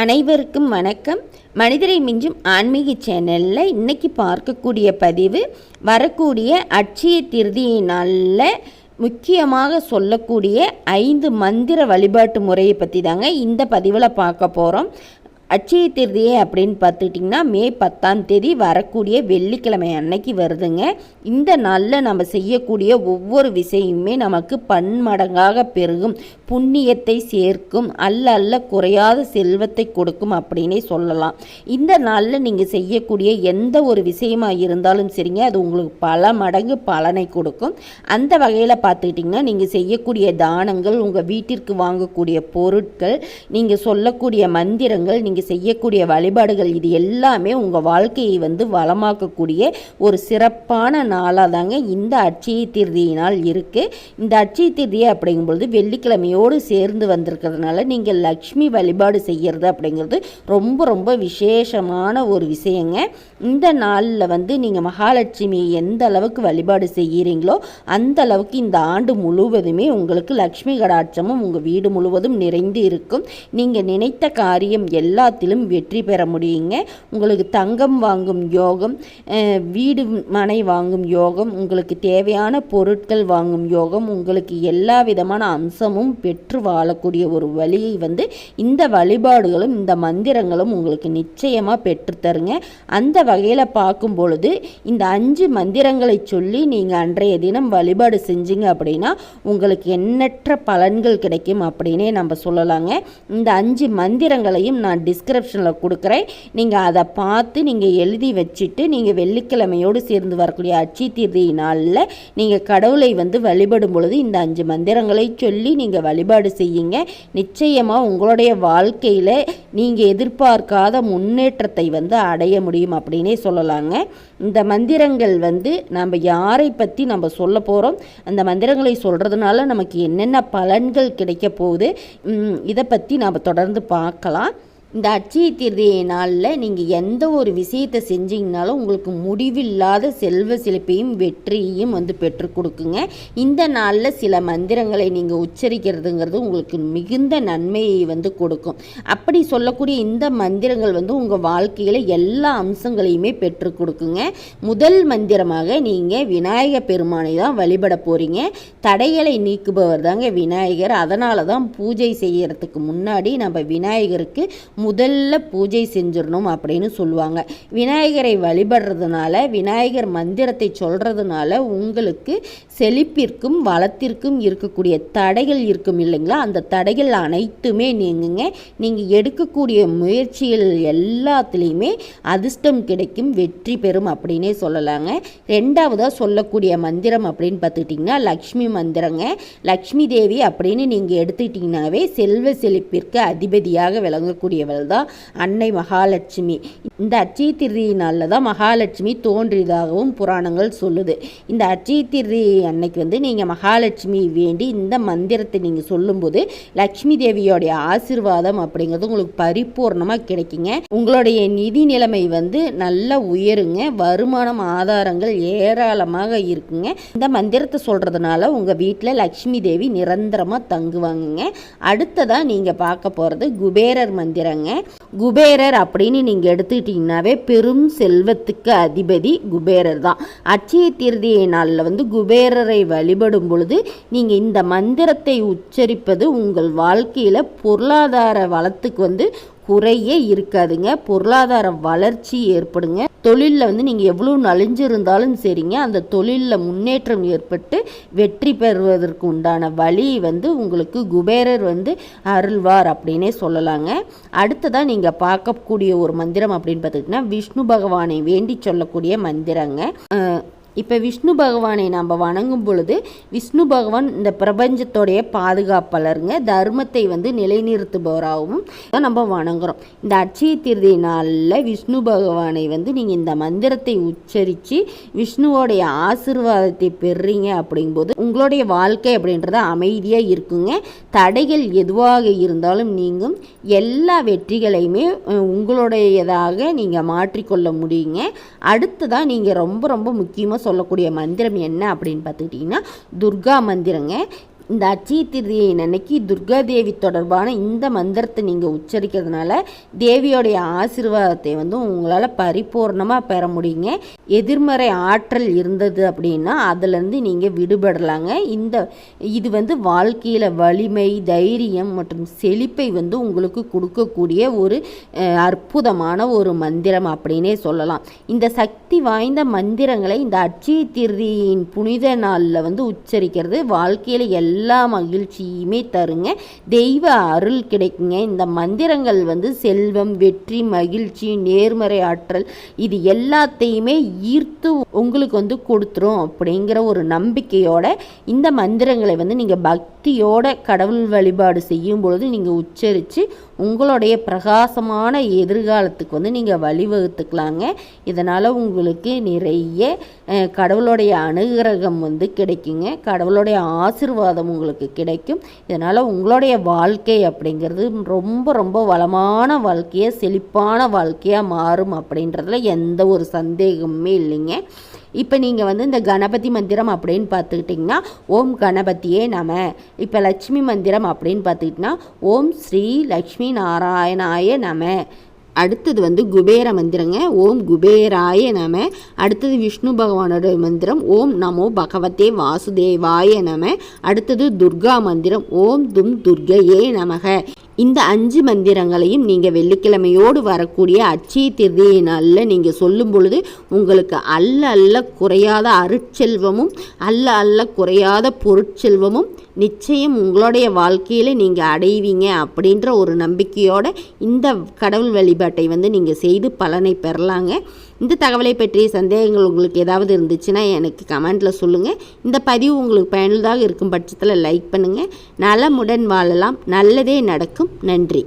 அனைவருக்கும் வணக்கம். மனிதரை மிஞ்சும் ஆன்மீக சேனலில் இன்றைக்கி பார்க்கக்கூடிய பதிவு வரக்கூடிய அட்சய திருதியை நாளில் முக்கியமாக சொல்லக்கூடிய ஐந்து மந்திர வழிபாட்டு முறையை பற்றி தாங்க இந்த பதிவில் பார்க்க போகிறோம் அச்சய திருதியை அப்படின்னு பார்த்துக்கிட்டிங்கன்னா மே பத்தாம் தேதி வரக்கூடிய வெள்ளிக்கிழமை அன்னைக்கு வருதுங்க. இந்த நாளில் நம்ம செய்யக்கூடிய ஒவ்வொரு விஷயமுமே நமக்கு பன்மடங்காக பெருகும். புண்ணியத்தை சேர்க்கும் அல்ல அல்ல குறையாத செல்வத்தை கொடுக்கும் அப்படின்னே சொல்லலாம். இந்த நாளில் நீங்கள் செய்யக்கூடிய எந்த ஒரு விஷயமாக இருந்தாலும் சரிங்க அது உங்களுக்கு பல மடங்கு பலனை கொடுக்கும். அந்த வகையில் பார்த்துக்கிட்டிங்கன்னா நீங்கள் செய்யக்கூடிய தானங்கள் உங்கள் வீட்டிற்கு வாங்கக்கூடிய பொருட்கள் நீங்கள் சொல்லக்கூடிய மந்திரங்கள் நீங்கள் செய்யக்கூடிய வழிபாடுகள் இது எல்லாமே உங்கள் வாழ்க்கையை வந்து வளமாக்கக்கூடிய ஒரு சிறப்பான நாளாக தாங்க இந்த அட்சய திருதியினால் நாள் இருக்குது இந்த அட்சய திருதியை அப்படிங்கும்பொழுது வெள்ளிக்கிழமையோடு சேர்ந்து வந்திருக்கிறதுனால நீங்கள் லக்ஷ்மி வழிபாடு செய்கிறது அப்படிங்கிறது ரொம்ப ரொம்ப விசேஷமான ஒரு விஷயங்க. இந்த நாளில் வந்து நீங்கள் மகாலட்சுமியை எந்த அளவுக்கு வழிபாடு செய்கிறீங்களோ அந்த அளவுக்கு இந்த ஆண்டு முழுவதுமே உங்களுக்கு லக்ஷ்மி கடாட்சமும் உங்கள் வீடு முழுவதும் நிறைந்து இருக்கும். நீங்கள் நினைத்த காரியம் எல்லாத்திலும் வெற்றி பெற முடியுங்க. உங்களுக்கு தங்கம் வாங்கும் யோகம் வீடு மனை வாங்கும் யோகம் உங்களுக்கு தேவையான பொருட்கள் வாங்கும் யோகம் உங்களுக்கு எல்லா விதமான அம்சமும் பெற்று வாழக்கூடிய ஒரு வழியை வந்து இந்த வழிபாடுகளும் இந்த மந்திரங்களும் உங்களுக்கு நிச்சயமாக பெற்றுத்தருங்க அந்த வகையில் பார்க்கும் பொழுது இந்த அஞ்சு மந்திரங்களை சொல்லி நீங்கள் அன்றைய தினம் வழிபாடு செஞ்சீங்க அப்படின்னா உங்களுக்கு எண்ணற்ற பலன்கள் கிடைக்கும் அப்படின்னே நம்ம சொல்லலாங்க. இந்த அஞ்சு மந்திரங்களையும் நான் டிஸ் டிஸ்கிரிப்ஷனில் கொடுக்குறேன். நீங்கள் அதை பார்த்து நீங்கள் எழுதி வச்சுட்டு நீங்கள் வெள்ளிக்கிழமையோடு சேர்ந்து வரக்கூடிய அச்சி தீர்த்தி நாளில் நீங்கள் கடவுளை வந்து வழிபடும் பொழுது இந்த அஞ்சு மந்திரங்களை சொல்லி நீங்கள் வழிபாடு செய்யுங்க. நிச்சயமாக உங்களுடைய வாழ்க்கையில் நீங்கள் எதிர்பார்க்காத முன்னேற்றத்தை வந்து அடைய முடியும் அப்படின்னே சொல்லலாங்க. இந்த மந்திரங்கள் வந்து நம்ம யாரை பற்றி நம்ம சொல்ல போகிறோம் அந்த மந்திரங்களை சொல்கிறதுனால நமக்கு என்னென்ன பலன்கள் கிடைக்க போகுது? இதை பற்றி நாம் தொடர்ந்து பார்க்கலாம். இந்த அட்சய திருதியை நாளில் நீங்கள் எந்த ஒரு விஷயத்தை செஞ்சீங்கனாலும் உங்களுக்கு முடிவில்லாத செல்வ செழிப்பையும் வெற்றியையும் வந்து பெற்று கொடுக்குங்க. இந்த நாளில் சில மந்திரங்களை நீங்கள் உச்சரிக்கிறதுங்கிறது உங்களுக்கு மிகுந்த நன்மையை வந்து கொடுக்கும். அப்படி சொல்லக்கூடிய இந்த மந்திரங்கள் வந்து உங்கள் வாழ்க்கையில் எல்லா அம்சங்களையுமே பெற்று கொடுக்குங்க. முதல் மந்திரமாக நீங்கள் விநாயக பெருமானை தான் வழிபட போகிறீங்க தடைகளை நீக்குபவர் தாங்க விநாயகர். அதனால தான் பூஜை செய்கிறதுக்கு முன்னாடி நம்ம விநாயகருக்கு முதல்ல பூஜை செஞ்சிடணும் அப்படின்னு சொல்லுவாங்க. விநாயகரை வழிபடுறதுனால விநாயகர் மந்திரத்தை சொல்கிறதுனால உங்களுக்கு செழிப்பிற்கும் வளத்திற்கும் இருக்கக்கூடிய தடைகள் இருக்கும் இல்லைங்களா? அந்த தடைகள் அனைத்துமே நீங்குங்க. நீங்கள் எடுக்கக்கூடிய முயற்சிகள் எல்லாத்துலேயுமே அதிர்ஷ்டம் கிடைக்கும் வெற்றி பெறும் அப்படின்னே சொல்லலாங்க. ரெண்டாவதாக சொல்லக்கூடிய மந்திரம் அப்படின்னு பார்த்துக்கிட்டிங்கன்னா லக்ஷ்மி மந்திரங்க. லக்ஷ்மி தேவி அப்படின்னு நீங்கள் எடுத்துக்கிட்டிங்கனாவே செல்வ செழிப்பிற்கு அதிபதியாக விளங்கக்கூடியவள் தான் அன்னை மகாலட்சுமி. இந்த அட்சய நாளில் தான் மகாலட்சுமி தோன்றியதாகவும் புராணங்கள் சொல்லுது. இந்த அட்சய அன்னைக்கு வந்து நீங்கள் மகாலட்சுமி வேண்டி இந்த மந்திரத்தை நீங்கள் சொல்லும்போது லக்ஷ்மி தேவியோடைய ஆசீர்வாதம் அப்படிங்கிறது உங்களுக்கு பரிபூர்ணமாக கிடைக்குங்க. உங்களுடைய நிதி நிலைமை வந்து நல்லா உயருங்க. வருமானம் ஆதாரங்கள் ஏராளமாக இருக்குங்க. இந்த மந்திரத்தை சொல்கிறதுனால உங்கள் வீட்டில் லக்ஷ்மி தேவி நிரந்தரமாக தங்குவாங்கங்க. அடுத்ததாக நீங்கள் பார்க்க போகிறது குபேரர் மந்திரங்க. குபேரர் அப்படின்னு நீங்கள் எடுத்துக்கிட்டிங்கனாவே பெரும் செல்வத்துக்கு அதிபதி குபேரர் தான். அட்சய திருதியை நாளில் வந்து குபேரரை வழிபடும் பொழுது நீங்கள் இந்த மந்திரத்தை உச்சரிப்பது உங்கள் வாழ்க்கையில் பொருளாதார வளத்துக்கு வந்து குறையே இருக்காதுங்க. பொருளாதார வளர்ச்சி ஏற்படுங்க. தொழிலில் வந்து நீங்கள் எவ்வளோ நலிஞ்சிருந்தாலும் சரிங்க. அந்த தொழிலில் முன்னேற்றம் ஏற்பட்டு வெற்றி பெறுவதற்கு உண்டான வழி வந்து உங்களுக்கு குபேரர் வந்து அருள்வார் அப்படின்னே சொல்லலாங்க. அடுத்ததாக நீங்கள் பார்க்கக்கூடிய ஒரு மந்திரம் அப்படின்னு பார்த்துக்கிட்டிங்கன்னா விஷ்ணு பகவானை வேண்டி சொல்லக்கூடிய மந்திரங்க. இப்போ விஷ்ணு பகவானை நம்ம வணங்கும் பொழுது விஷ்ணு பகவான் இந்த பிரபஞ்சத்தோடைய பாதுகாப்பாளருங்க. தர்மத்தை வந்து நிலைநிறுத்துபவராகவும் தான் நம்ம வணங்குறோம். இந்த அட்சய திருதி நாளில் விஷ்ணு பகவானை வந்து நீங்கள் இந்த மந்திரத்தை உச்சரித்து விஷ்ணுவோடைய ஆசீர்வாதத்தை பெறுறீங்க அப்படிங்கும்போது உங்களுடைய வாழ்க்கை அப்படின்றது அமைதியாக இருக்குங்க. தடைகள் எதுவாக இருந்தாலும் நீங்கும். எல்லா வெற்றிகளையுமே உங்களுடையதாக நீங்கள் மாற்றிக்கொள்ள முடியுங்க. அடுத்ததாக நீங்கள் ரொம்ப ரொம்ப முக்கியமாக சொல்லக்கூடிய மந்திரம் என்ன அப்படின்னு பார்த்துக்கிட்டிங்கன்னா துர்கா மந்திரங்க. இந்த அட்சய திருதியை அன்னைக்கு துர்காதேவி தொடர்பான இந்த மந்திரத்தை நீங்கள் உச்சரிக்கிறதுனால தேவியோடைய ஆசீர்வாதத்தை வந்து உங்களால் பரிபூர்ணமாக பெற முடியுங்க. எதிர்மறை ஆற்றல் இருந்தது அப்படின்னா அதுலேருந்து நீங்கள் விடுபடலாங்க. இந்த இது வந்து வாழ்க்கையில் வலிமை தைரியம் மற்றும் செழிப்பை வந்து உங்களுக்கு கொடுக்கக்கூடிய ஒரு அற்புதமான ஒரு மந்திரம் அப்படின்னே சொல்லலாம். இந்த சக்தி வாய்ந்த மந்திரங்களை இந்த அட்சய திருதியின் புனித நாளில் வந்து உச்சரிக்கிறது. வாழ்க்கையில் எல்லா மகிழ்ச்சியுமே தருங்க. தெய்வ அருள் கிடைக்குங்க. இந்த மந்திரங்கள் வந்து செல்வம் வெற்றி மகிழ்ச்சி நேர்மறை ஆற்றல் இது எல்லாத்தையுமே ஈர்த்து உங்களுக்கு வந்து கொடுத்துரும் அப்படிங்கிற ஒரு நம்பிக்கையோட இந்த மந்திரங்களை வந்து நீங்கள் பக்தியோட கடவுள் வழிபாடு செய்யும் பொழுது நீங்கள் உச்சரித்து உங்களுடைய பிரகாசமான எதிர்காலத்துக்கு வந்து நீங்கள் வழிவகுத்துக்கலாங்க. இதனால் உங்களுக்கு நிறைய கடவுளுடைய அனுகிரகம் வந்து கிடைக்குங்க. கடவுளுடைய ஆசிர்வாதம் உங்களுக்கு கிடைக்கும். இதனால் உங்களுடைய வாழ்க்கை அப்படிங்கிறது ரொம்ப ரொம்ப வளமான வாழ்க்கையாக செழிப்பான வாழ்க்கையாக மாறும் அப்படின்றதுல எந்த ஒரு சந்தேகமுமே இல்லைங்க. இப்போ நீங்கள் வந்து இந்த கணபதி மந்திரம் அப்படின்னு பார்த்துக்கிட்டிங்கன்னா ஓம் கணபதியே நம. இப்போ லட்சுமி மந்திரம் அப்படின்னு பார்த்துக்கிட்டிங்கன்னா ஓம் ஸ்ரீ லக்ஷ்மி நாராயணாய நம. அடுத்தது வந்து குபேர மந்திரங்க. ஓம் குபேராய நம. அடுத்தது விஷ்ணு பகவானோட மந்திரம். ஓம் நமோ பகவதே வாசுதேவாய நம. அடுத்தது துர்கா மந்திரம். ஓம் தும் துர்கையே நமக. இந்த அஞ்சு மந்திரங்களையும் நீங்கள் வெள்ளிக்கிழமையோடு வரக்கூடிய அச்சய திருதியை நாளில் நீங்கள் சொல்லும் பொழுது உங்களுக்கு அல்ல அல்ல குறையாத அருட்செல்வமும் அல்ல அல்ல குறையாத பொருட்செல்வமும் நிச்சயம் உங்களுடைய வாழ்க்கையில் நீங்கள் அடைவீங்க அப்படின்ற ஒரு நம்பிக்கையோட இந்த கடவுள் வழிபாட்டை வந்து நீங்கள் செய்து பலனை பெறலாங்க. இந்த தகவலை பற்றிய சந்தேகங்கள் உங்களுக்கு ஏதாவது இருந்துச்சுன்னா எனக்கு கமெண்ட்டில் சொல்லுங்கள் இந்த பதிவு உங்களுக்கு பயனுள்ளதாக இருக்கும் பட்சத்தில் லைக் பண்ணுங்கள் நலமுடன் வாழலாம். நல்லதே நடக்கும். நன்றி.